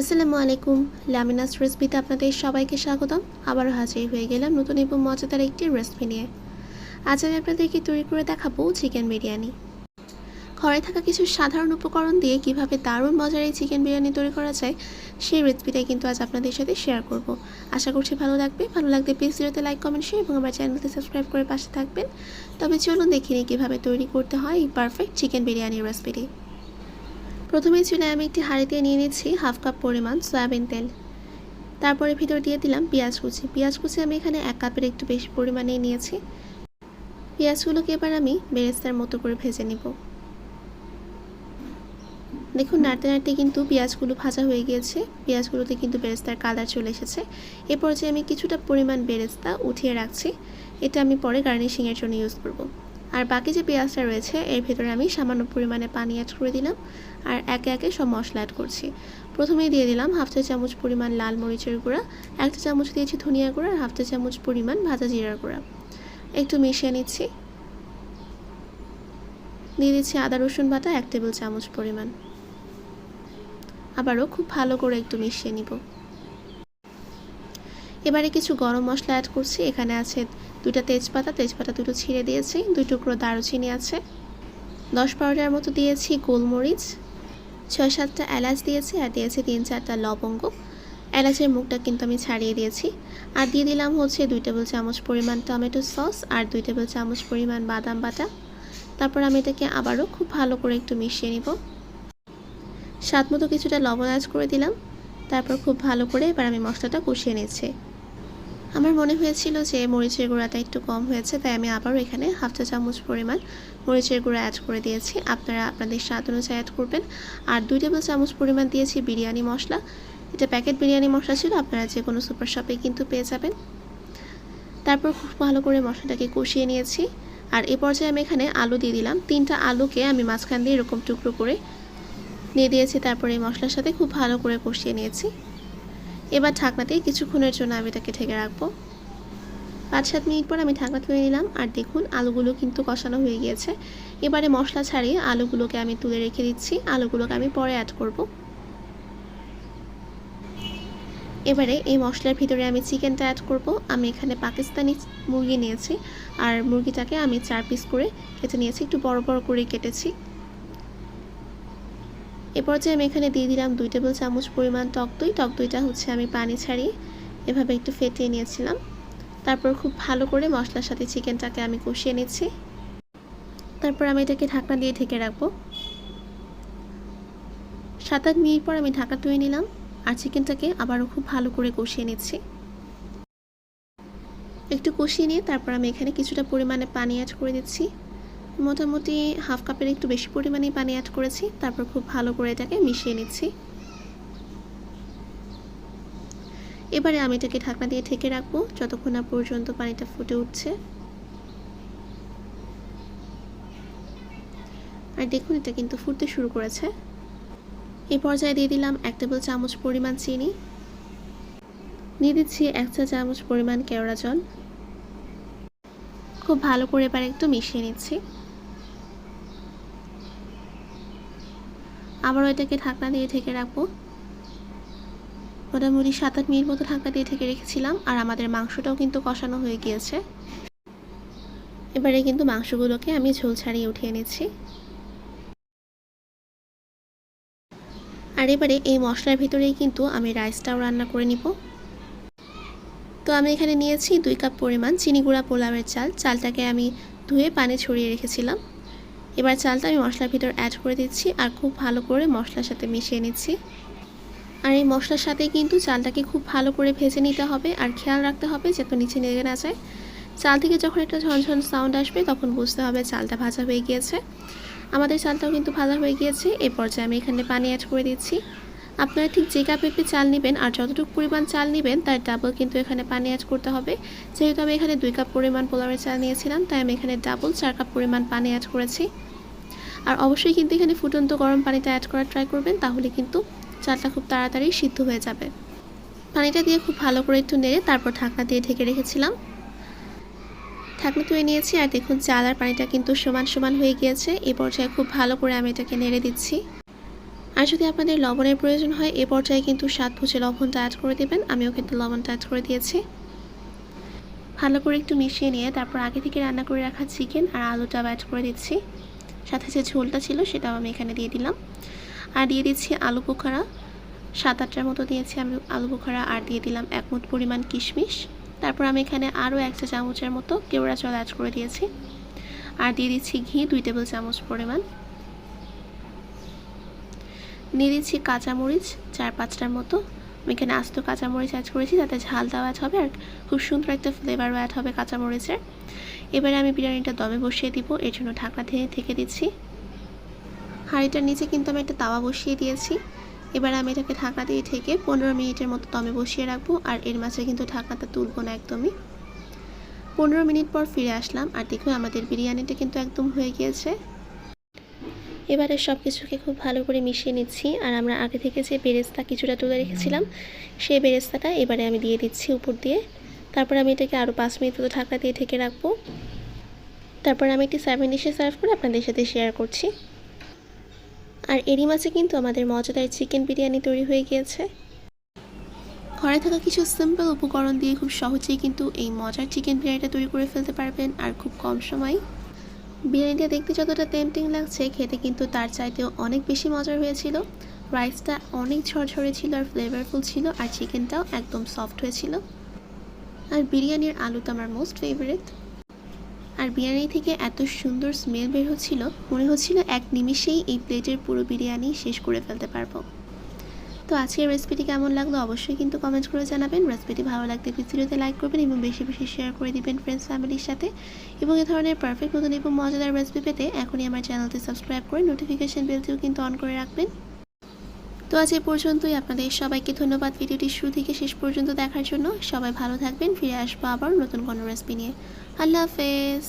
আসসালামু আলাইকুম। লামিনাস রেসিপিতে আপনাদের সবাইকে স্বাগতম। আবারও হাজির হয়ে গেলাম নতুন এবং মজাদার একটি রেসিপি নিয়ে। আজ আমি আপনাদেরকে তৈরি করে দেখাবো চিকেন বিরিয়ানি। ঘরে থাকা কিছু সাধারণ উপকরণ দিয়ে কীভাবে দারুণ মজার এই চিকেন বিরিয়ানি তৈরি করা যায়, সেই রেসিপিটাই কিন্তু আজ আপনাদের সাথে শেয়ার করব। আশা করছি ভালো লাগবে। ভালো লাগলে প্লিজ ভিডিওতে লাইক কমেন্ট শেয়ার এবং আমার চ্যানেলতে সাবস্ক্রাইব করে পাশে থাকবেন। তবে চলুন দেখিনি কীভাবে তৈরি করতে হয় এই পারফেক্ট চিকেন বিরিয়ানি রেসিপিটি প্রথমে চুলায় আমি একটি হাঁড়িতে নিয়ে নিচ্ছি হাফ কাপ পরিমাণ সয়াবিন তেল। তারপরে ভিতর দিয়ে দিলাম পেঁয়াজ কুচি। পেঁয়াজ কুচি আমি এখানে এক কাপের একটু বেশি পরিমাণে নিয়েছি। পেঁয়াজগুলোকে এবার আমি বেরেস্তার মতো করে ভেজে নিব। দেখুন, নাড়তে নাড়তে কিন্তু পেঁয়াজগুলো ভাজা হয়ে গিয়েছে। পেঁয়াজগুলোতে কিন্তু বেরেস্তার কালার চলে এসেছে। এ পর্যায়ে আমি কিছুটা পরিমাণ বেরেস্তা উঠিয়ে রাখছি। এটা আমি পরে গার্নিশিংয়ের জন্য ইউজ করব। আর বাকি যে পেঁয়াজটা রয়েছে, এর ভেতরে আমি সামান্য পরিমাণে পানি অ্যাড করে দিলাম আর একে একে সব মশলা অ্যাড করছি। প্রথমেই দিয়ে দিলাম হাফ চা চামচ পরিমাণ লাল মরিচের গুঁড়া একটা চামচ দিয়েছি ধনিয়া গুঁড়া আর হাফ চা চামচ পরিমাণ ভাজা জিরার গুঁড়া। একটু মিশিয়ে নিচ্ছি। দিয়ে দিচ্ছি আদা, রসুন বাটা, এক টেবিল চামচ পরিমাণ। আবারও খুব ভালো করে একটু মিশিয়ে নিব। এবারে কিছু গরম মশলা অ্যাড করছি। এখানে আছে দুইটা তেজপাতা তেজপাতা দুটো ছিঁড়ে দিয়েছি, দুই টুকরো দারুচিনি আছে। দশ বারোটার মতো দিয়েছি গোলমরিচ, ছয় সাতটা এলাচ দিয়েছি আর দিয়েছি তিন চারটা লবঙ্গ। এলাচের মুখটা কিন্তু আমি ছাড়িয়ে দিয়েছি। আর দিয়ে দিলাম হচ্ছে দুই টেবিল চামচ পরিমাণ টমেটো সস আর দুই টেবিল চামচ পরিমাণ বাদাম বাটা। তারপর আমি এটাকে আবারও খুব ভালো করে একটু মিশিয়ে নিব। স্বাদ মতো কিছুটা লবণ অ্যাড করে দিলাম। তারপর খুব ভালো করে এবার আমি মশলাটা কষিয়ে নিচ্ছি। আমার মনে হয়েছিল যে মরিচের গুঁড়াটা একটু কম হয়েছে, তাই আমি আবারও এখানে হাফ চা চামচ পরিমাণ মরিচের গুঁড়া অ্যাড করে দিয়েছি। আপনারা আপনাদের স্বাদ অনুযায়ী অ্যাড করবেন। আর দুই টেবিল চামচ পরিমাণ দিয়েছি বিরিয়ানি মশলা। এটা প্যাকেট বিরিয়ানি মশলা ছিল, আপনারা যে কোনো সুপার শপে কিন্তু পেয়ে যাবেন। তারপর খুব ভালো করে মশলাটাকে কষিয়ে নিয়েছি। আর এ পর্যায়ে আমি এখানে আলু দিয়ে দিলাম। তিনটা আলুকে আমি মাঝখান দিয়ে এরকম টুকরো করে দিয়ে দিয়েছি, তারপরে এই মশলার সাথে খুব ভালো করে কষিয়ে নিয়েছি। এবার ঢাকনা দিয়ে কিছুক্ষণের জন্য আমি এটাকে ঢেকে রাখব। পাঁচ সাত মিনিট পর আমি ঢাকনা তুলে নিলাম আর দেখুন আলুগুলো কিন্তু কষানো হয়ে গিয়েছে। এবারে মশলা ছাড়িয়ে আলুগুলোকে আমি তুলে রেখে দিচ্ছি। আলুগুলোকে আমি পরে অ্যাড করব। এবারে এই মশলার ভিতরে আমি চিকেনটা অ্যাড করব। আমি এখানে পাকিস্তানি মুরগি নিয়েছি। আর মুরগিটাকে আমি চার পিস করে কেটে নিয়েছি। একটু বড় বড় করে কেটেছি। এ পর্যায়ে আমি এখানে দিয়ে দিলাম দুই টেবিল চামচ পরিমাণ টক দই। টক দইটা হচ্ছে আমি পানি ছাড়িয়ে এভাবে একটু ফেটিয়ে নিয়েছিলাম। তারপর খুব ভালো করে মশলার সাথে চিকেনটাকে আমি কষিয়ে নিচ্ছি। তারপর আমি এটাকে ঢাকনা দিয়ে ঢেকে রাখব। সাত আট মিনিট পর আমি ঢাকা তুলে নিলাম আর চিকেনটাকে আবারও খুব ভালো করে কষিয়ে নিচ্ছি। একটু কষিয়ে নিয়ে তারপর আমি এখানে কিছুটা পরিমাণে পানি অ্যাড করে দিচ্ছি। মোটামুটি হাফ কাপের একটু বেশি পরিমাণে পানি অ্যাড করেছি। তারপর খুব ভালো করে এটাকে মিশিয়ে নিচ্ছি। এবারে আমি এটাকে ঢাকনা দিয়ে ঢেকে রাখব, যতক্ষণ না পর্যন্ত পানিটা ফুটে উঠছে। আর দেখুন, এটা কিন্তু ফুটতে শুরু করেছে। এই পর্যায়ে দিয়ে দিলাম এক টেবিল চামচ পরিমাণ চিনি। দিয়ে দিচ্ছি এক চা চামচ পরিমাণ কেওড়া জল। খুব ভালো করে এবার একটু মিশিয়ে নিচ্ছি। আবারও এটাকে ঢাকনা দিয়ে ঢেকে রাখব। মোটামুটি সাত আট মিনিট মতো ঢাকনা দিয়ে ঢেকে রেখেছিলাম, আর আমাদের মাংসটাও কিন্তু কষানো হয়ে গিয়েছে। এবারে কিন্তু মাংসগুলোকে আমি ঝোল ছাড়িয়ে উঠিয়ে নিচ্ছি। আর এবারে এই মশলার ভিতরেই কিন্তু আমি রাইসটাও রান্না করে নিব। তো আমি এখানে নিয়েছি দুই কাপ পরিমাণ চিনি গুঁড়া পোলাওয়ের চাল। চালটাকে আমি ধুয়ে পানি ছড়িয়ে রেখেছিলাম। এবার চালটা আমি মশলার ভিতর অ্যাড করে দিচ্ছি আর খুব ভালো করে মশলার সাথে মিশিয়ে নিচ্ছি। আর এই মশলার সাথে কিন্তু চালটাকে খুব ভালো করে ভেজে নিতে হবে আর খেয়াল রাখতে হবে যাতে নিচে লেগে না যায়। চাল থেকে যখন একটা ঝনঝন সাউন্ড আসবে তখন বুঝতে হবে চালটা ভাজা হয়ে গিয়েছে। আমাদের চালটাও কিন্তু ভাজা হয়ে গিয়েছে। এ পর্যায়ে আমি এখানে পানি অ্যাড করে দিচ্ছি। আপনারা ঠিক যে কাপ পেঁপে চাল নেবেন আর যতটুকু পরিমাণ চাল নেবেন, তার ডাবল কিন্তু এখানে পানি অ্যাড করতে হবে। যেহেতু আমি এখানে দুই কাপ পরিমাণ পোলাওয়ের চাল নিয়েছিলাম, তাই আমি এখানে ডাবল চার কাপ পরিমাণ পানি অ্যাড করেছি। আর অবশ্যই কিন্তু এখানে ফুটন্ত গরম পানিটা অ্যাড করার ট্রাই করবেন, তাহলে কিন্তু চালটা খুব তাড়াতাড়ি সিদ্ধ হয়ে যাবে। পানিটা দিয়ে খুব ভালো করে একটু নেড়ে তারপর ঢাকনা দিয়ে ঢেকে রেখেছিলাম। ঢাকনা তুলে নিয়েছি আর দেখুন চাল আর পানিটা কিন্তু সমান সমান হয়ে গিয়েছে। এই পর্যায়ে খুব ভালো করে আমি এটাকে নেড়ে দিচ্ছি। আর যদি আপনাদের লবণের প্রয়োজন হয়, এ পর্যায়ে কিন্তু স্বাদ বুঝে লবণটা অ্যাড করে দেবেন। আমিও কিন্তু লবণটা অ্যাড করে দিয়েছি। ভালো করে একটু মিশিয়ে নিয়ে তারপর আগে থেকে রান্না করে রাখা চিকেন আর আলুটা অ্যাড করে দিচ্ছি। সাথে যে ঝোলটা ছিল সেটাও আমি এখানে দিয়ে দিলাম। আর দিয়ে দিচ্ছি আলু পোখারা। সাত আটটার মতো দিয়েছি আমি আলু বোখারা আর দিয়ে দিলাম এক মুঠ পরিমাণ কিশমিশ। তারপর আমি এখানে আরও এক চা চামচের মতো কেওড়া জল অ্যাড করে দিয়েছি। আর দিয়ে দিচ্ছি ঘি, দুই টেবিল চামচ পরিমাণ। নিয়ে দিচ্ছি কাঁচামরিচ, চার পাঁচটার মতো। আমি এখানে আস্ত কাঁচামরিচ অ্যাড করেছি যাতে ঝালটাও অ্যাড হবে, আর খুব সুন্দর একটা ফ্লেভারও অ্যাড হবে কাঁচামরিচের। এবারে আমি বিরিয়ানিটা দমে বসিয়ে দিব, এর জন্য ঢাকনা দিয়ে থেকে দিচ্ছি। হাঁড়িটার নিচে কিন্তু আমি একটা তাওয়া বসিয়ে দিয়েছি। এবার আমি এটাকে ঢাকনা দিয়ে ঢেকে পনেরো মিনিটের মতো দমে বসিয়ে রাখব, আর এর মাঝে কিন্তু ঢাকনাটা তুলবো না একদমই। পনেরো মিনিট পর ফিরে আসলাম, আর দেখো আমাদের বিরিয়ানিটা কিন্তু একদম হয়ে গিয়েছে। এবারে সব কিছুকে খুব ভালো করে মিশিয়ে নিচ্ছি। আর আমরা আগে থেকে যে বেরেস্তা কিছুটা তুলে রেখেছিলাম, সেই বেরেস্তাটা এবারে আমি দিয়ে দিচ্ছি উপর দিয়ে। তারপর আমি এটাকে আরও পাঁচ মিনিট মতো ঢাকা দিয়ে ঢেকে রাখব। তারপর আমি একটি সার্ভিং ডিশে সার্ভ করে আপনাদের সাথে শেয়ার করছি। আর এরই মাঝে কিন্তু আমাদের মজাদার চিকেন বিরিয়ানি তৈরি হয়ে গিয়েছে। ঘরে থাকা কিছু সিম্পল উপকরণ দিয়ে খুব সহজেই কিন্তু এই মজার চিকেন বিরিয়ানিটা তৈরি করে ফেলতে পারবেন, আর খুব কম সময়। বিরিয়ানিটা দেখতে যতটা টেম্পটিং লাগছে, খেতে কিন্তু তার চাইতেও অনেক বেশি মজার হয়েছিল। রাইসটা অনেক ঝরঝরে ছিল আর ফ্লেভারফুল ছিল আর চিকেনটাও একদম সফট হয়েছিল। আর বিরিয়ানির আলু তো আমার মোস্ট ফেভারিট আর বিরিয়ানি থেকে এত সুন্দর স্মেল বের হচ্ছিল, মনে হচ্ছিল এক নিমিষেই এই প্লেটের পুরো বিরিয়ানি শেষ করে ফেলতে পারব। তো আজকের রেসিপিটি কেমন লাগল অবশ্যই কিন্তু কমেন্ট করে জানাবেন। রেসিপিটি ভালো লাগলে ভিডিওতে লাইক করবেন এবং বেশি বেশি শেয়ার করে দিবেন ফ্রেন্ডস ফ্যামিলির সাথে। এবং এ ধরনের পারফেক্ট নতুন এবং মজাদার রেসিপি পেতে এখনই আমার চ্যানেলটি সাবস্ক্রাইব করে নোটিফিকেশন বেলটিও কিন্তু অন করে রাখবেন। তো আজ এ পর্যন্তই। আপনাদের সবাইকে ধন্যবাদ ভিডিওটি শুরু থেকে শেষ পর্যন্ত দেখার জন্য। সবাই ভালো থাকবেন, ফিরে আসব আবার নতুন কোনো রেসিপি নিয়ে। আল্লাহ হাফেজ।